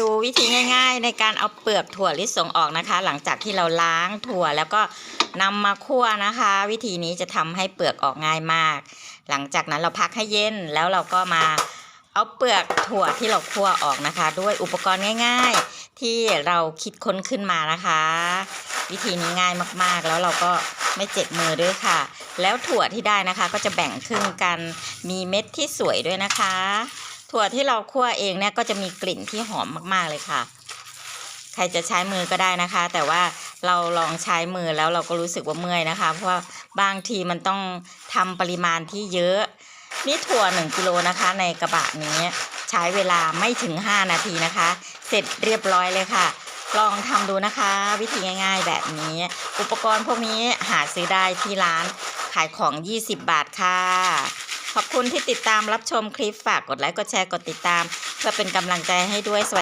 ดูวิธีง่าย ๆ ในการเอาเปลือกถั่วลิสงออกนะคะ หลังจากที่เราล้างถั่วแล้วก็นำมาคั่วนะคะ วิธีนี้จะทำให้เปลือกออกง่ายมาก หลังจากนั้นเราพักให้เย็นแล้วเราก็มาเอาเปลือกถั่วที่เราคั่วออกนะคะ ด้วยอุปกรณ์ง่าย ๆ ที่เราคิดค้นขึ้นมานะคะ วิธีนี้ง่ายมากๆ แล้วเราก็ไม่เจ็บมือด้วยค่ะ แล้วถั่วที่ได้นะคะก็จะแบ่งครึ่งกันมีเม็ดที่สวยด้วยนะคะ ถั่วที่เราคั่วเองเนี่ยก็จะมีกลิ่นที่หอมมากๆเลยค่ะ ใครจะใช้มือก็ได้นะคะ แต่ว่าเราลองใช้มือแล้วเราก็รู้สึกว่าเมื่อยนะคะ เพราะว่าบางทีมันต้องทำปริมาณที่เยอะนี่ถั่ว1กิโลนะคะ ในกระบะนี้ใช้เวลาไม่ถึง 5 นาทีนะคะ เสร็จเรียบร้อยเลยค่ะ ลองทำดูนะคะ วิธีง่าย ๆ แบบนี้ อุปกรณ์พวกนี้หาซื้อได้ที่ร้านขายของ 20 บาทค่ะ ขอบคุณที่ติดตามรับชมคลิปฝากกดไลค์กดแชร์กดติดตาม เพื่อเป็นกำลังใจให้ด้วยสวัสดี